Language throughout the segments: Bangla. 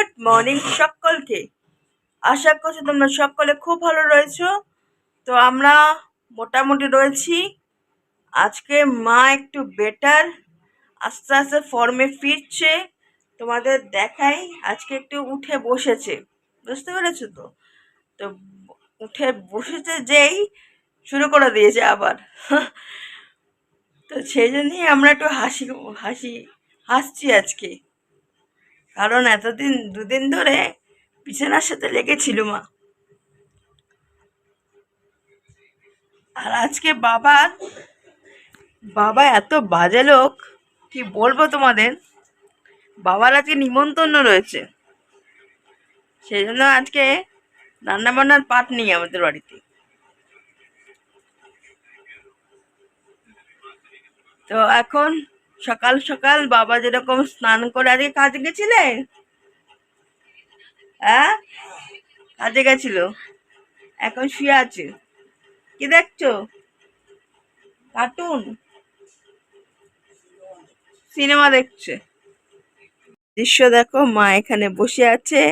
গুড মর্নিং সকলকে। আশা করছি তোমরা সকলে খুব ভালো রয়েছো। তো আমরা মোটামুটি রয়েছি। আজকে মা একটু বেটার আস্তে আস্তে ফর্মে ফিরছে। তোমাদের দেখাই, আজকে একটু উঠে বসেছে। বুঝতে পেরেছ তো? তো উঠে বসেছে যেই, শুরু করে দিয়েছে আবার। তো সেই জন্যই আমরা একটু হাসি হাসি, হাসছি আজকে। কারণ এতদিন, দুদিন ধরে বিছানার সাথে লেগেছিল মা। আর আজকে বাবার, বাবা এত বাজে লোক, কি বলব তোমাদের? বাবার আজকে নিমন্ত্রণ রয়েছে। সেই জন্য আজকে রান্না বান্নার পাট নেই আমাদের বাড়িতে। তো এখন সকাল সকাল বাবা যেরকম স্নান করে আজকে কাজে গেছিলে? হ্যাঁ? কাজে গেছিল? এখন শুয়ে আছে। কি দেখছ? কার্টুন? সিনেমা দেখছে। দৃশ্য দেখো, মা এখানে বসে আছে।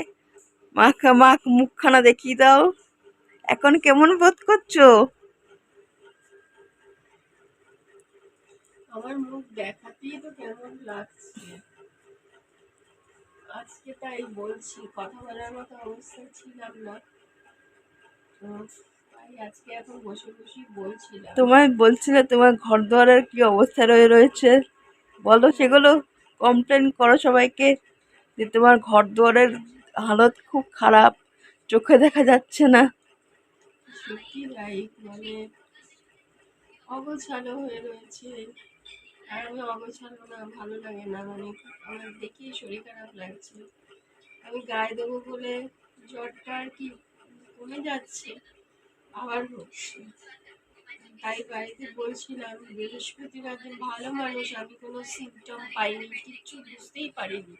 মাখা মাখ মুখখানা দেখিয়ে দাও। এখন কেমন বোধ করছ? মুখ দেখাতেই তো কেমন লাগছে। আজকে তাই বলছি কথা বলার মতো অবস্থায় ছিলাম না। আজকে এখন বসে বসে বলছিলাম। তোমায় বলছিলে তোমার ঘর দুয়ারের কি অবস্থা রয়ে রয়েছে। বলো সেগুলো কমপ্লেন করো সবাইকে যে তোমার ঘর দুয়ারের হালত খুব খারাপ চোখে দেখা যাচ্ছে না। সত্যি তাই মানে অগোছালো হয়ে রয়েছে। আর আমি অগোছালো না ভালো লাগে না মানে আমার দেখেই শরীর খারাপ লাগছে। আমি গায়ে দেবো বলে জ্বরটা আর কি কমে যাচ্ছে, আবার হচ্ছে। তাই বাড়িতে বলছিলাম, বৃহস্পতিবার দিন ভালো মানুষ, আমি কোনো সিমটম পাইনি, কিচ্ছু বুঝতেই পারিনি।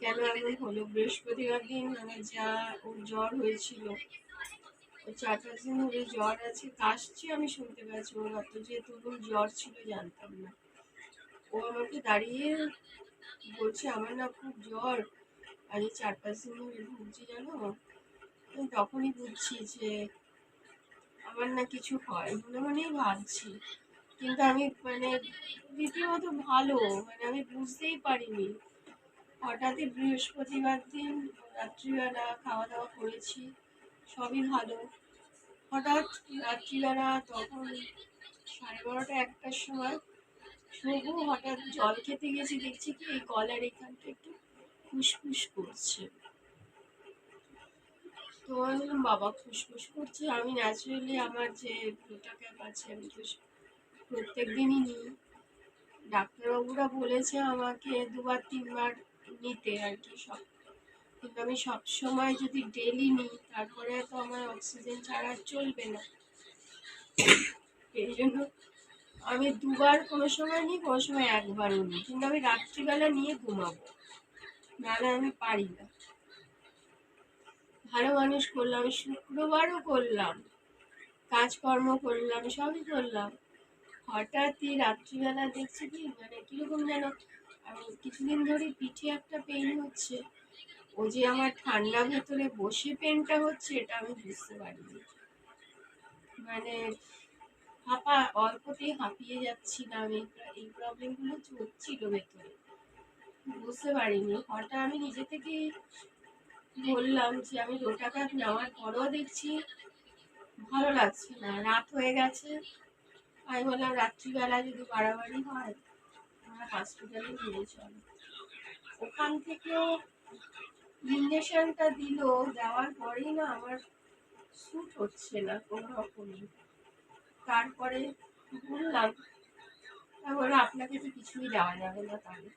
কেন এমন হলো? বৃহস্পতিবার দিন আমার যা ওর জ্বর হয়েছিল ও চার পাঁচ দিন ধরে জ্বর আছে কাশছে আমি শুনতে পাচ্ছি ওর অত যে তবুও জ্বর ছিল, জানতাম না। ও আমাকে দাঁড়িয়ে বলছে, আমার না খুব জ্বর। আর চার পাঁচ দিন ধরে ভুগছি জানো? আমি তখনই বুঝছি যে আমার না কিছু হয় মনে মনেই ভাবছি। কিন্তু আমি মানে দ্বিতীয়ত ভালো মানে আমি বুঝতেই পারিনি। হঠাৎই বৃহস্পতিবার দিন রাত্রিবেলা খাওয়া দাওয়া করেছি। সবই ভালো। হঠাৎ রাত্রিবেলা তখন সাড়ে বারোটা একটার সময় শোবো হঠাৎ জল খেতে গেছি দেখছি কি এই গলার এখানটা একটু ফুসফুস করছে। তো বললাম, বাবা, ফুসফুস করছে। আমি ন্যাচারালি আমার যে ব্লুটা ক্যাপ আছে, আমি তো প্রত্যেক দিনই নিই। ডাক্তারবাবুরা বলেছে আমাকে দুবার তিনবার নিতে আর কি, সব কিন্তু আমি সব সময় যদি ডেলি নিই, তারপরে তো আমার অক্সিজেন ছাড়া চলবে না। এই জন্য আমি দুবার কোনো সময় নিই, কোনো সময় একবারও নিই। কিন্তু আমি রাত্রিবেলা নিয়ে ঘুমাবো। নাহলে আমি পারি না। ভালো মানুষ করলাম শুক্রবারও করলাম, কাজকর্ম করলাম, সবই করলাম। হঠাৎই রাত্রিবেলা দেখছি কি মানে কীরকম যেন, আমি কিছুদিন ধরে পিঠে একটা পেন হচ্ছে। ও যে আমার ঠান্ডা ভেতরে বসে পেনটা হচ্ছে, এটা আমি বুঝতে পারিনি। মানে হাঁপা, অল্পতেই হাঁপিয়ে যাচ্ছি না আমি এই প্রবলেমগুলো হচ্ছিল ভেতরে। বুঝতে পারিনি। হঠাৎ আমি নিজে থেকেই বললাম যে, আমি রোটাটা নেওয়ার পরও দেখছি ভালো লাগছে না। রাত হয়ে গেছে। আমি বললাম, রাত্রিবেলা যদি বাড়াবাড়ি হয়, আমরা হসপিটালে নিয়ে চলো। ওখান থেকেও ইঞ্জেকশনটা দিল, দেওয়ার পরেই না আমার শ্যুট হচ্ছে না কোনো রকমই তারপরে বললাম বলল, আপনাকে তো কিছুই দেওয়া যাবে না তাহলে।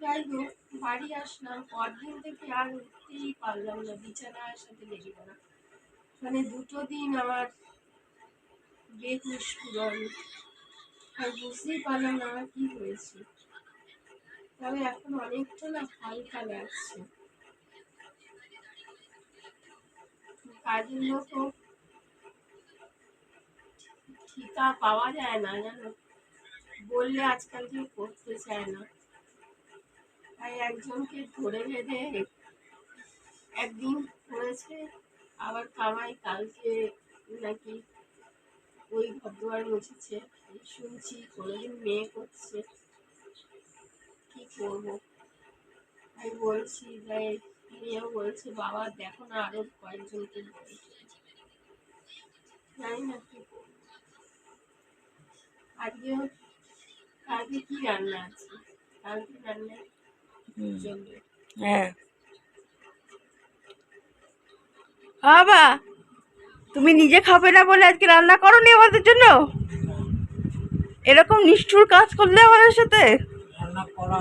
যাই হোক, বাড়ি আসলাম, পরদিন থেকে আর উঠতেই পারলাম না, বিছানার সাথে লেগে না মানে দুটো দিন আমার বেহুশ পুরো আর বুঝতেই পারলাম না আমার কি হয়েছে। তবে এখন অনেকটা না হালকা লাগছে। কাজের লোকও ঠিকা পাওয়া যায় না জানো বললে আজকাল কেউ করতে চায় না তাই একজনকে ধরে বেঁধে একদিন করেছে আবার কামাই কালকে নাকি ওই ঘরদুয়ার মুছেছে এই শুনছি কোনোদিন মেয়ে করছে কি করব আমি বলছি যে বলছে বাবা দেখো না আরও কয়েকজনকে বলে জানি না কি করব আজকে কি রান্না আছে? কালকে রান্না হ্যাঁ। বাবা তুমি নিজে খাবে না বলে আজকে রান্না করো নি আমাদের জন্য? এরকম নিষ্ঠুর কাজ করলে আমাদের সাথে? রান্না করা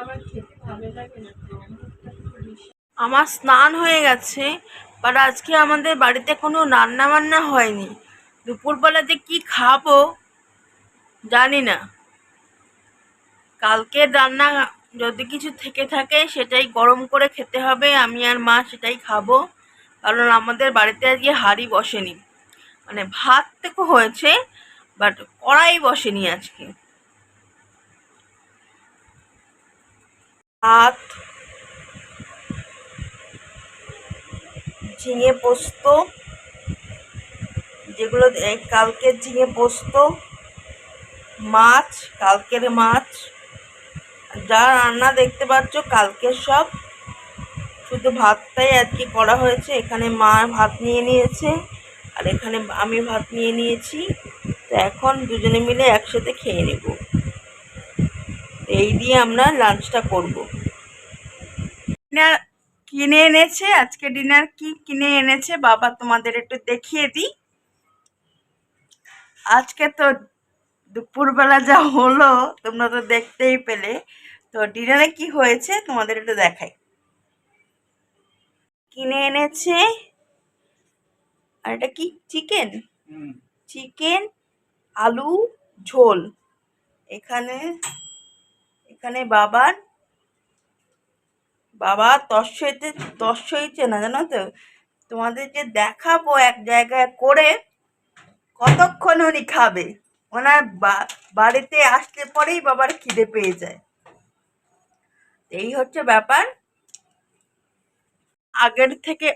আমার আমার স্নান হয়ে গেছে বাট আজকে আমাদের বাড়িতে কোনো রান্না বান্না হয়নি। দুপুরবেলা যে কি খাব, জানি না। কালকের রান্না যদি কিছু থেকে থাকে, সেটাই গরম করে খেতে হবে, আমি আর মা সেটাই খাব, কারণ আমাদের বাড়িতে আজকে হাঁড়ি বসেনি। মানে ভাত থেকে হয়েছে বাট কড়াই বসেনি আজকে। ভাত ঝিঙে পোস্ত, যেগুলো কালকের ঝিঙে পোস্ত, মাছ, কালকের মাছ। যা রান্না দেখতে পাচ্ছ, কালকের সব। শুধু ভাতটাই আজকে করা হয়েছে। এখানে মা ভাত নিয়ে নিয়েছে, আর এখানে আমি ভাত নিয়ে নিয়েছি। তো এখন দুজনে মিলে একসাথে খেয়ে নেব। এই দিয়ে আমরা লাঞ্চটা করব। ডিনার কিনে এনেছে আজকে ডিনার কি কিনে এনেছে বাবা তোমাদের একটু দেখিয়ে দিই। আজকে তো দুপুরবেলা যা হলো তোমরা তো দেখতেই পেলে। তো ডিনারে কি হয়েছে তোমাদের একটু দেখাই। কিনে এনেছে আর এটা কি চিকেন? চিকেন আলু ঝোল। এখানে এখানে বাবার, বাবা তসইতে তসইছে না, জানো তো? তোমাদের যে দেখাবো এক জায়গায় করে কতক্ষণ উনি খাবে? ওনার বাড়িতে আসলে পরেই বাবার খিদে পেয়ে যায়। এই হচ্ছে ব্যাপার। আগের থেকে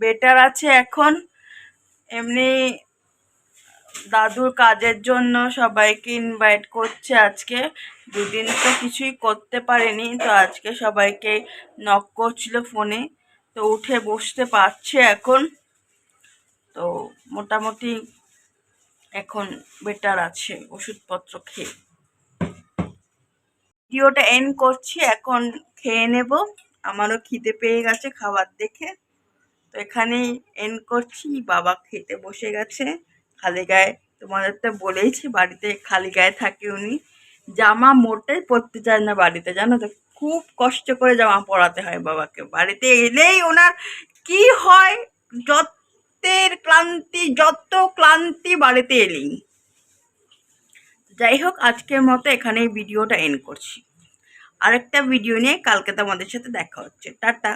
বেটার আছে এখন। এমনি দাদুর কাজের জন্য সবাইকে ইনভাইট করছে আজকে। দুদিন তো কিছুই করতে পারেনি, তো আজকে সবাইকে নক করছিল ফোনে তো উঠে বসতে পারছে এখন। তো মোটামুটি এখন বেটার আছে ওষুধপত্র খেয়ে। ভিডিওটা এন্ড করছি, এখন খেয়ে নেব। আমারও খিদে পেয়ে গেছে খাবার দেখে। তো এখানেই এন্ড করছি, বাবা খেতে বসে গেছে। খালি গায়ে তোমাদের তো বলেইছি, বাড়িতে খালি গায়ে থাকে উনি। জামা মোটেই পরতে চায় না বাড়িতে, জানো তো? খুব কষ্ট করে জামা পরাতে হয় বাবাকে। বাড়িতে এলেই ওনার কি হয় যতের ক্লান্তি, যত ক্লান্তি বাড়িতে এলেই। যাই হোক, আজকের মতো এখানেই ভিডিওটা এন্ড করছি। আরেকটা ভিডিও নিয়ে কালকে তোমাদের সাথে দেখা হচ্ছে। টাটা।